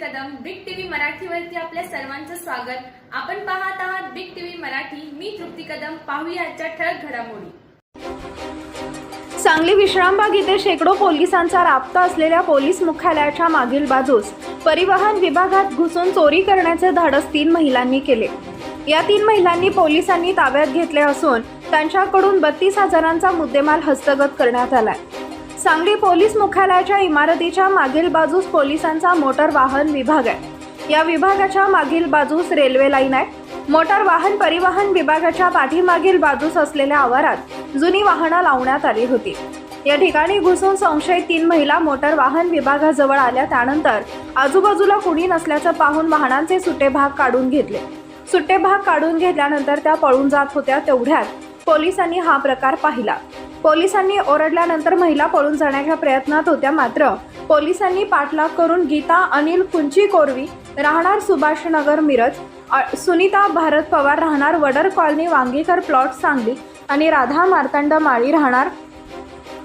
Kadam big TV मराठीवरती आपल्या सर्वांचं स्वागत. आपण पाहत आहात बिग टीव्ही मराठी. मी तृप्ती कदम. पाहूया आजच्या ठळक घडामोडी. सांगली विश्रामबाग इथे शेकडो पोलिसांचा राबता असलेल्या पोलीस मुख्यालयाच्या मागील बाजूस परिवहन विभागात घुसून चोरी करण्याचे धाडस तीन महिलांनी केले. या तीन महिलांनी पोलिसांनी ताब्यात घेतले असून त्यांच्याकडून बत्तीस हजारांचा मुद्देमाल हस्तगत करण्यात आलाय. सांगली पोलीस मुख्यालयाच्या इमारतीच्या मागील बाजूस पोलिसांचा मोटर वाहन विभाग आहे. या विभागाच्या मागील बाजूस रेल्वे लाईन आहे. मोटार वाहन परिवहन विभागाच्या पाठीमागील बाजूस असलेल्या आवारात जुनी वाहनं लावण्यात आली होती. या ठिकाणी घुसून संशयित तीन महिला मोटर वाहन विभागाजवळ आल्या. त्यानंतर आजूबाजूला कुणी नसल्याचं पाहून वाहनांचे सुट्टे भाग काढून घेतले. सुट्टे भाग काढून घेतल्यानंतर त्या पळून जात होत्या. तेवढ्यात पोलिसांनी हा प्रकार पाहिला. पोलिसांनी ओरडल्यानंतर महिला पळून जाण्याच्या प्रयत्नात होत्या मात्र. पोलिसांनी पाठलाग करून गीता अनिल कुंची कोरवी राहणार सुभाषनगर मिरज सुनीता भारत पवार राहणार वडर कॉलनी वांगीकर प्लॉट सांगली आणि राधा मार्तंड माळी राहणार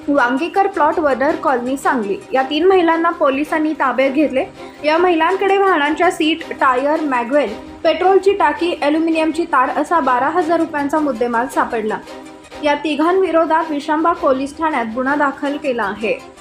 वांगीकर प्लॉट वडर कॉलनी सांगली. या तीन महिलांना पोलिसांनी ताब्यात घेतले. या महिलांकडे वाहनांच्या सीट टायर मॅगवेल पेट्रोलची टाकी अॅल्युमिनियमची तार असा बारा हजार रुपयांचा मुद्देमाल सापडला. या तिघांविरोधात विशांबा पोलीस ठाण्यात गुन्हा दाखल केला आहे.